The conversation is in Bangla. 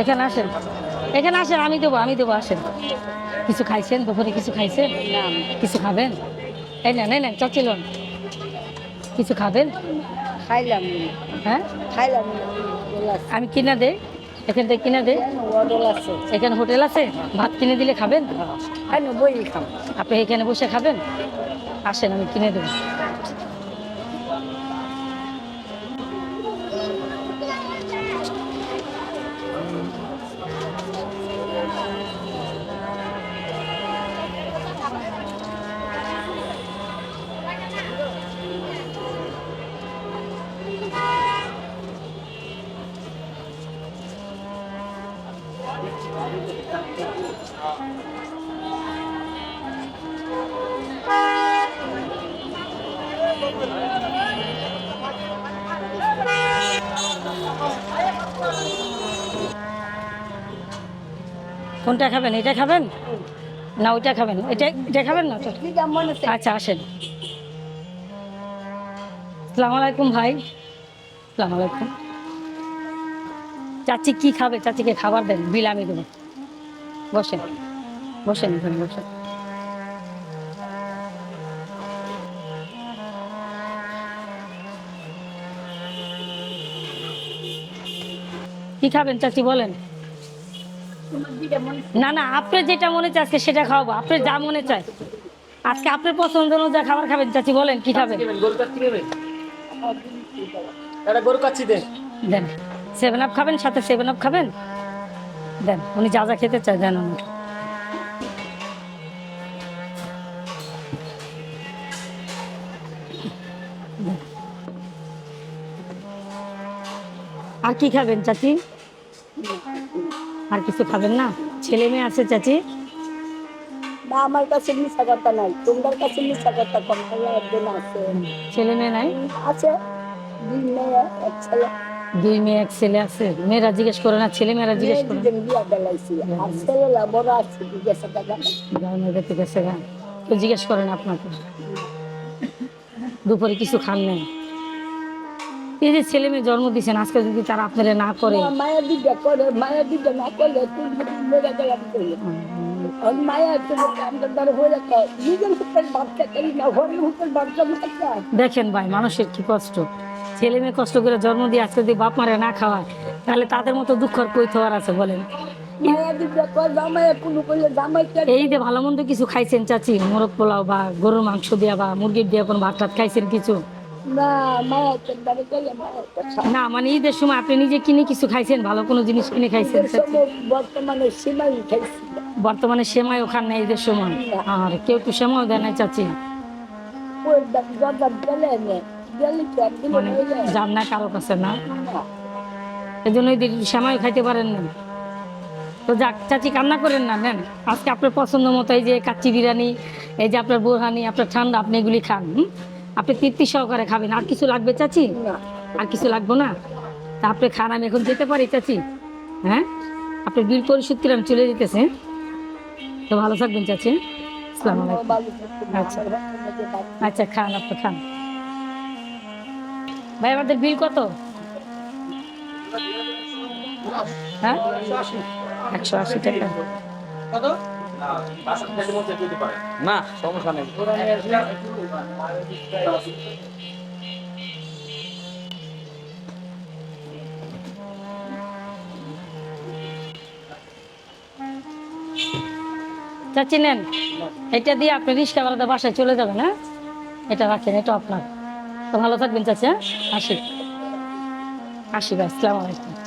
এখানে আসেন। এখানে আসেন আমি দেবো আমি দেবো আসেন। কিছু খাইছেন? দুপুরে কিছু খাইছেন? কিছু খাবেন? এই না নেন চাচ্ছিলেন কিছু খাবেন? খাইলাম। হ্যাঁ? খাইলাম। আমি কিনা দেই। এখান থেকে কিনা দেই। এখানে হোটেল আছে। ভাত কিনে দিলে খাবেন? বই আপনি এখানে বসে খাবেন? আসেন আমি কিনে দেবো। কোনটা খাবেন? এটা খাবেন? না ওইটা খাবেন। এটা এটা খাবেন না? আছে। আচ্ছা আসেন। সালাম আলাইকুম ভাই। সালাম আলাইকুম। চাচি কি খাবে? চাচিকে খাবার দেন বিল আমি দেবো। বসেন বসেন এখানে বসেন। কি খাবেন চাচি বলেন। না না আপনার যেটা মনে চায় আজকে সেটা খাওয়াবো আপনার যা মনে চায়। আজকে আপনার পছন্দ অনুযায়ী খাবার খাবেন চাচি বলেন কি খাবেন? গরু কাচ্চি নেবে একটা গরু কাচ্চি দে দেন। সেভেন আপ খাবেন সাথে সেভেন আপ খাবেন? দেন উনি যা যা খেতে চায় দেন উনি আর কি খাবেন চাচি? আর কিছু খাবেন না? ছেলে মেয়ে আছে চাচি? না আমার কাছে মিশা কথা নাই তোমার কাছে মিশা কথা কম একজন আছে? ছেলে মেয়ে নাই? আছে। দুই মেয়ে এক ছেলে। দুই মেয়ে এক ছেলে আছে। মেয়েরা জিজ্ঞেস করে না ছেলে মেয়েরা জিজ্ঞেস করে আছে জিজ্ঞাসা দেখতে গেছে জিজ্ঞেস করেন আপনাকে। দুপুরে কিছু খান নেই। এই যে ছেলে মেয়ে জন্ম দিয়েছেন আজকে যদি তারা আপনারা না করে। মায়া দিদা করে মায়া দিদা না করলে করি। না। দেখেন ভাই মানুষের কি কষ্ট। ছেলে মেয়ে কষ্ট করে জন্ম দিয়ে আজকে যদি বাপ মারে না খাওয়ায় তাহলে তাদের মতো দুঃখ আর কই থাকার আছে বলেন। এই যে ভালো মন্দ কিছু খাইছেন চাচি মোরগ পোলাও বা গরুর মাংস দিয়া বা মুরগির দিয়া কোনো ভাত টাত খাইছেন কিছু? না মানে ঈদের সময় আপনি নিজে কিনে কিছু খাইছেন ভালো কোনো জিনিস কিনে খাইছেন বর্তমানে সেমাই খাইছি। বর্তমানে সেমাইও খান না ঈদের সময়? আর কেউ তো সেমাইও দেয় না চাচি। মানে যান না কারও কাছে না। এই জন্য সেমাইও খাইতে পারেন না তো যাক চাচি কান্না করেন না নেন। আজকে আপনার পছন্দ মতো এই যে কাচ্চি বিরিয়ানি এই যে আপনার বোরহানি আপনার ঠান্ডা আপনি এগুলি খান আপনি তৃপ্তি সহকারে খাবেন। আর কিছু লাগবে চাচি? আর কিছু লাগবো না? তা আপনি খান আমি এখন যেতে পারি চাচি। হ্যাঁ? আপনি বিল পরিশোধ করে আমি চলে যেতেছে তো ভালো থাকবেন চাচি আচ্ছা। আচ্ছা। আচ্ছা খান আপনি খান। ভাই আমাদের বিল কত? হ্যাঁ? একশো আশি টাকা। কত? না সমস্যা নেই। চাচি নেন এটা দিয়ে আপনি রিক্সা ভাড়াতে বাসায় চলে যাবেন হ্যাঁ? এটা রাখেন এটা আপনার। তো ভালো থাকবেন চাচা। আসি। আসি ভাই আসসালামু আলাইকুম।